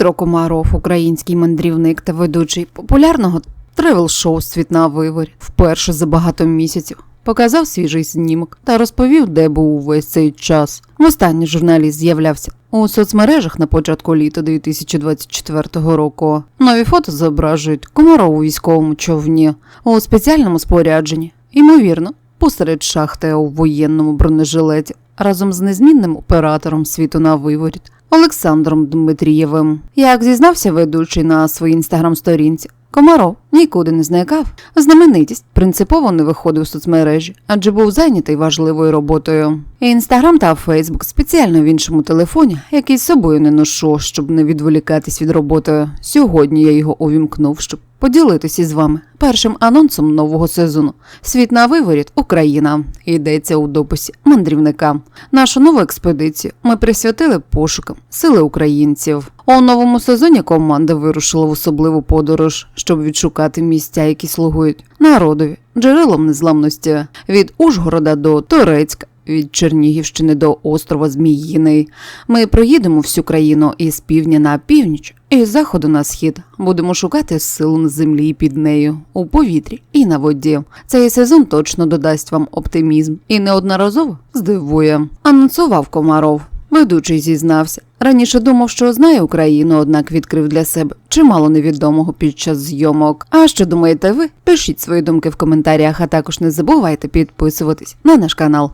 Дмитро Комаров, український мандрівник та ведучий популярного тревел-шоу Світ на виворі, вперше за багато місяців. Показав свіжий знімок та розповів, де був увесь цей час. Востаннє журналіст з'являвся у соцмережах на початку літа 2024 року. Нові фото зображують Комаров у військовому човні у спеціальному спорядженні. Ймовірно, посеред шахти у воєнному бронежилеті разом з незмінним оператором світу на виворіт Олександром Дмитрієвим. Як зізнався ведучий на своїй інстаграм-сторінці, Комаров нікуди не зникав. Знаменитість принципово не виходив у соцмережі, адже був зайнятий важливою роботою. Інстаграм та Фейсбук спеціально в іншому телефоні, який з собою не ношу, щоб не відволікатись від роботи. Сьогодні я його увімкнув, щоб поділитися із вами першим анонсом нового сезону. Світ на виворіт Україна. Йдеться у дописі мандрівника. Нашу нову експедицію ми присвятили пошукам сили українців. У новому сезоні команда вирушила в особливу подорож, щоб відшукати місця, які слугують народові, джерелом незламності від Ужгорода до Торецька. Від Чернігівщини до острова Зміїний. Ми проїдемо всю країну із півдня на північ, і з заходу на схід. Будемо шукати силу на землі під нею, у повітрі і на воді. Цей сезон точно додасть вам оптимізм і неодноразово здивує. Анонсував Комаров. Ведучий зізнався. Раніше думав, що знає Україну, однак відкрив для себе чимало невідомого під час зйомок. А що думаєте ви? Пишіть свої думки в коментарях, а також не забувайте підписуватись на наш канал.